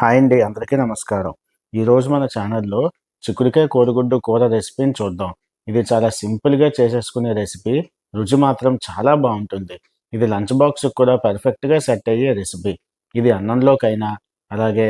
Hi అండి అందరికీ నమస్కారం. ఈరోజు మన ఛానల్లో చిక్కుడుకాయ కోడిగుడ్డు కూర రెసిపీని చూద్దాం. ఇది చాలా సింపుల్గా చేసేసుకునే రెసిపీ. రుచి మాత్రం చాలా బాగుంటుంది. ఇది లంచ్ బాక్స్కి కూడా పర్ఫెక్ట్గా సెట్ అయ్యే రెసిపీ. ఇది అన్నంలోకైనా అలాగే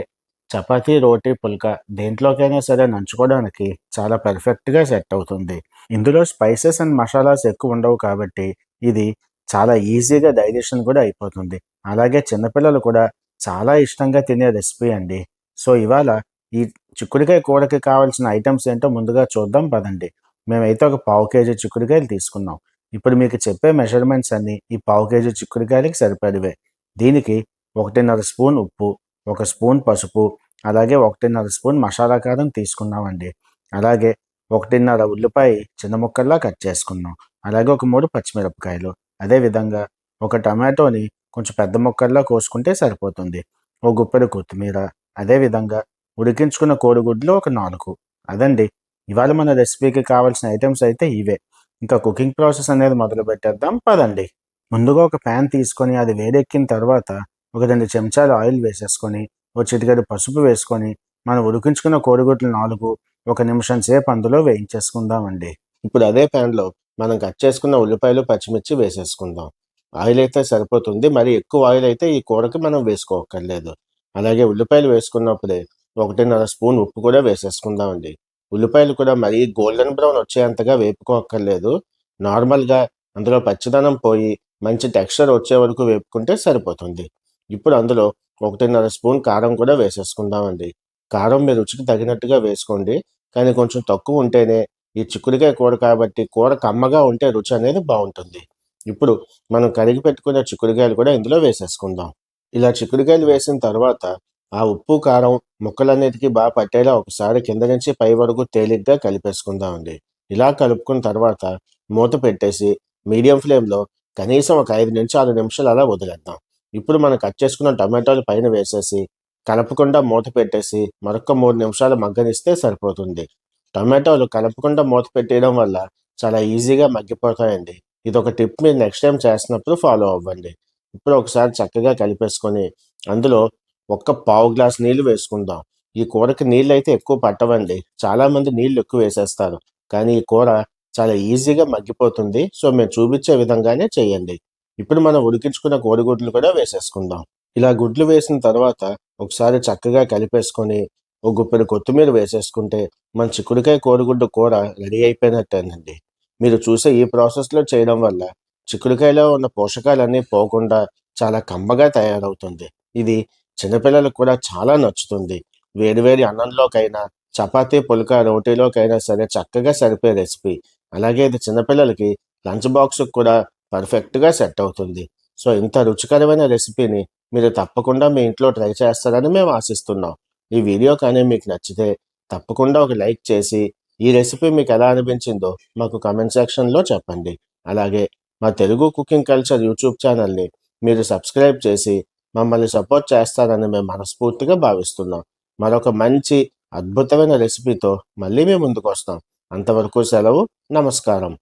చపాతీ రోటీ పుల్క దేంట్లోకైనా సరే నంచుకోవడానికి చాలా పర్ఫెక్ట్గా సెట్ అవుతుంది. ఇందులో స్పైసెస్ అండ్ మసాలాస్ ఎక్కువ ఉండవు కాబట్టి ఇది చాలా ఈజీగా డైజెషన్ కూడా అయిపోతుంది. అలాగే చిన్నపిల్లలు కూడా చాలా ఇష్టంగా తినే రెసిపీ అండి. సో ఇవాళ ఈ చిక్కుడుకాయ కూరకి కావాల్సిన ఐటమ్స్ ఏంటో ముందుగా చూద్దాం పదండి. మేమైతే ఒక పావు కేజీ చిక్కుడుకాయలు తీసుకున్నాం. ఇప్పుడు మీకు చెప్పే మెజర్మెంట్స్ అన్నీ ఈ పావు కేజీ చిక్కుడుకాయలకి సరిపడివే. దీనికి ఒకటిన్నర స్పూన్ ఉప్పు ఒక స్పూన్ పసుపు అలాగే ఒకటిన్నర స్పూన్ మసాలా కారం తీసుకున్నామండి. అలాగే ఒకటిన్నర ఉల్లిపాయ చిన్న ముక్కల్లా కట్ చేసుకున్నాం. అలాగే ఒక మూడు పచ్చిమిరపకాయలు. అదేవిధంగా ఒక టమాటోని కొంచెం పెద్ద ముక్కల్లో కోసుకుంటే సరిపోతుంది. ఓ గుప్పెడు కొత్తిమీర అదేవిధంగా ఉడికించుకున్న కోడిగుడ్లు ఒక నాలుగు. అదండి. ఇవాళ మన రెసిపీకి కావాల్సిన ఐటమ్స్ అయితే ఇవే. ఇంకా కుకింగ్ ప్రాసెస్ అనేది మొదలు పెట్టేద్దాం. పదండి. ముందుగా ఒక ప్యాన్ తీసుకొని అది వేడెక్కిన తర్వాత ఒక రెండు చెంచాలు ఆయిల్ వేసేసుకొని ఒక చిటికెడు పసుపు వేసుకొని మనం ఉడికించుకున్న కోడిగుడ్లు నాలుగు ఒక నిమిషం సేపు అందులో వేయించేసుకుందామండి. ఇప్పుడు అదే ప్యాన్లో మనం కట్ చేసుకున్న ఉల్లిపాయలు పచ్చిమిర్చి వేసేసుకుందాం. ఆయిల్ అయితే సరిపోతుంది. మరి ఎక్కువ ఆయిల్ అయితే ఈ కూరకి మనం వేసుకోకర్లేదు అలాగే ఉల్లిపాయలు వేసుకున్నప్పుడే ఒకటిన్నర స్పూన్ ఉప్పు కూడా వేసేసుకుందామండి. ఉల్లిపాయలు కూడా మరీ గోల్డెన్ బ్రౌన్ వచ్చేంతగా వేపుకోక్కర్లేదు. నార్మల్గా అందులో పచ్చదనం పోయి మంచి టెక్స్చర్ వచ్చే వరకు వేపుకుంటే సరిపోతుంది. ఇప్పుడు అందులో ఒకటిన్నర స్పూన్ కారం కూడా వేసేసుకుందామండి. కారం మీ రుచికి తగినట్టుగా వేసుకోండి. కానీ కొంచెం తక్కువ ఉంటేనే ఈ చిక్కుడుకాయ కూర కాబట్టి కూర కమ్మగా ఉంటే రుచి అనేది బాగుంటుంది. ఇప్పుడు మనం కరిగి పెట్టుకున్న చిక్కుడుకాయలు కూడా ఇందులో వేసేసుకుందాం. ఇలా చిక్కుడుకాయలు వేసిన తర్వాత ఆ ఉప్పు కారం ముక్కలన్నిటికీ బాగా పట్టేలా ఒకసారి కింద నుంచి పై వరకు తేలిగ్గా కలిపేసుకుందామండి. ఇలా కలుపుకున్న తర్వాత మూత పెట్టేసి మీడియం ఫ్లేమ్లో కనీసం ఒక ఐదు నుంచి ఆరు నిమిషాలు అలా వదిలేద్దాం. ఇప్పుడు మనం కట్ చేసుకున్న టమాటోలు పైన వేసేసి కలపకుండా మూత పెట్టేసి మరొక మూడు నిమిషాలు మగ్గనిస్తే సరిపోతుంది. టమాటోలు కలపకుండా మూత పెట్టేయడం వల్ల చాలా ఈజీగా మగ్గిపోతాయండి. ఇది ఒక టిప్ మీరు నెక్స్ట్ టైం చేస్తున్నప్పుడు ఫాలో అవ్వండి. ఇప్పుడు ఒకసారి చక్కగా కలిపేసుకొని అందులో ఒక్క పావు గ్లాస్ నీళ్ళు వేసుకుందాం. ఈ కూరకి నీళ్ళు అయితే ఎక్కువ పట్టవండి. చాలామంది నీళ్ళు ఎక్కువ వేసేస్తారు. కానీ ఈ కూర చాలా ఈజీగా మగ్గిపోతుంది. సో మేము చూపించే విధంగానే చేయండి. ఇప్పుడు మనం ఉడికించుకున్న కోడిగుడ్లు కూడా వేసేసుకుందాం. ఇలా గుడ్లు వేసిన తర్వాత ఒకసారి చక్కగా కలిపేసుకొని ఒక గుప్పెడు కొత్తిమీర వేసేసుకుంటే మన చిక్కుడుకాయ కోడిగుడ్డు కూర రెడీ అయిపోయినట్టేనండి. మీరు చూసే ఈ ప్రాసెస్లో చేయడం వల్ల చిక్కుడుకాయలో ఉన్న పోషకాలన్నీ పోకుండా చాలా కమ్మగా తయారవుతుంది. ఇది చిన్నపిల్లలకు కూడా చాలా నచ్చుతుంది. వేడివేడి అన్నంలోకైనా చపాతీ పుల్క రోటీలోకైనా సరే చక్కగా సరిపోయే రెసిపీ. అలాగే ఇది చిన్నపిల్లలకి లంచ్ బాక్స్ కూడా పర్ఫెక్ట్గా సెట్ అవుతుంది. సో ఇంత రుచికరమైన రెసిపీని మీరు తప్పకుండా మీ ఇంట్లో ట్రై చేస్తారని మేము ఆశిస్తున్నాం. ఈ వీడియో కానీ మీకు నచ్చితే తప్పకుండా ఒక లైక్ చేసి ఈ రెసిపీ మీకు ఎలా అనిపించిందో మాకు కమెంట్ సెక్షన్లో చెప్పండి. అలాగే మా తెలుగు కుకింగ్ కల్చర్ యూట్యూబ్ ఛానల్ని మీరు సబ్స్క్రైబ్ చేసి మమ్మల్ని సపోర్ట్ చేస్తారని మేము మనస్ఫూర్తిగా భావిస్తున్నాం. మరొక మంచి అద్భుతమైన రెసిపీతో మళ్ళీ మేము ముందుకు వస్తాం. అంతవరకు సెలవు నమస్కారం.